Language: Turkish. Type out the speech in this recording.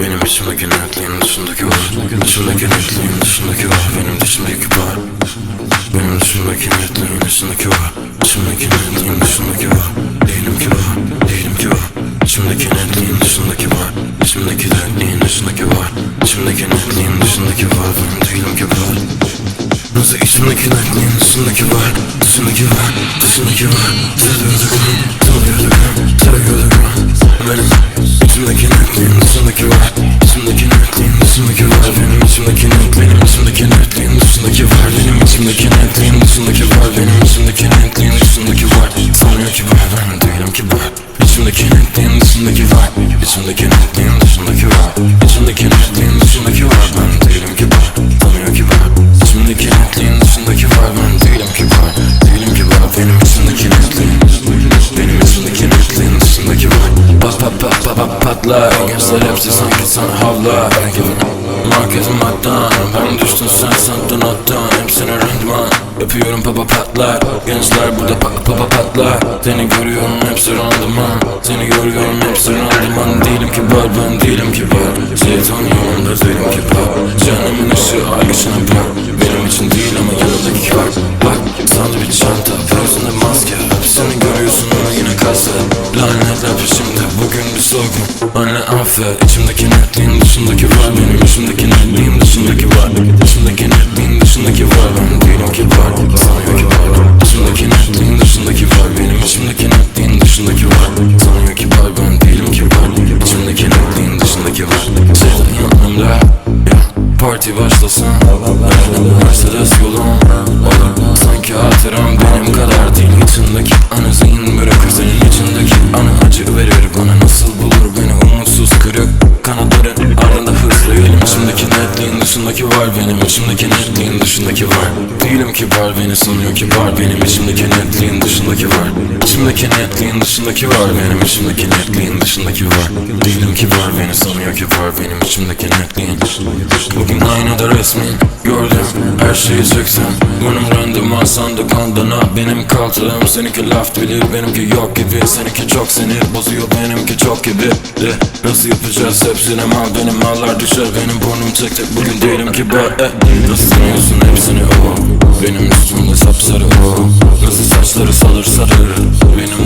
Benim içimdeki netliğin dışındaki var. İçimdeki netliğin dışındaki var. Benim dışımdaki var. Benim dışımdaki netliğin dışındaki var. İçimdeki netliğin dışındaki var. Değilim ki var. Değilim ki var. İçimdeki netliğin dışındaki var. İçimdeki netliğin dışındaki var. İçimdeki netliğin dışındaki var. Benim değilim ki var. Nasıl içimdeki netliğin dışındaki var? Dışındaki var. Dışındaki var. Seviyorduk Seviyorduk İçimdeki netliğin dışındaki var Ben değilim ki var. Tanıyor ki var. İçimdeki netliğin dışındaki var Ben değilim ki var. Değilim ki var. Benim netliğin dışındaki var. Pat pat pat pat pat patlar. Gençler hepsi sanki sana havlar Marketim attan. Ben düştüm sen sandın attan. Hepsine randman Yapıyorum papa patlar. Gençler burada pa papa patlar. Seni görüyorum hepsi randıman. Seni görüyorum hepsi randıman. Değilim ki var ben Affet İçimdeki netliğin dışındaki var Benim içimdeki netliğin dışındaki var İçimdeki netliğin dışındaki var Ben değilim ki var Sanıyor ki var İçimdeki netliğin dışındaki var Benim içimdeki netliğin dışındaki var Sanıyor ki var Ben değilim ki var İçimdeki netliğin dışındaki var yanımda ya, Parti başlasın. Mercedes Olur Sanki hatıram benim kadar değil. İçindeki dışındaki var Benim içimdeki netliğin dışındaki var. Değilim ki var beni sanıyor ki var Benim içimdeki netliğin dışındaki var. İçimdeki netliğin dışındaki var Benim içimdeki netliğin dışındaki var. Değilim ki var beni sanıyor ki var Benim içimdeki netliğin Bugün aynada resmin gördüm Her şeyi çektim Bunun randıman sandık andana. Benim kaltılım seninki laf bilir Benimki yok gibi. Seninki çok sinir bozuyor benimki çok gibi. De, Nasıl yapacağız hepsine mal Benim mallar düşer. Benim burnum çek tek Bugün Diyelim böyle Nasıl e, sanıyorsun hepsini o. Benim üstümde sapsarı o. Kızıl saçları salır sarır. Benim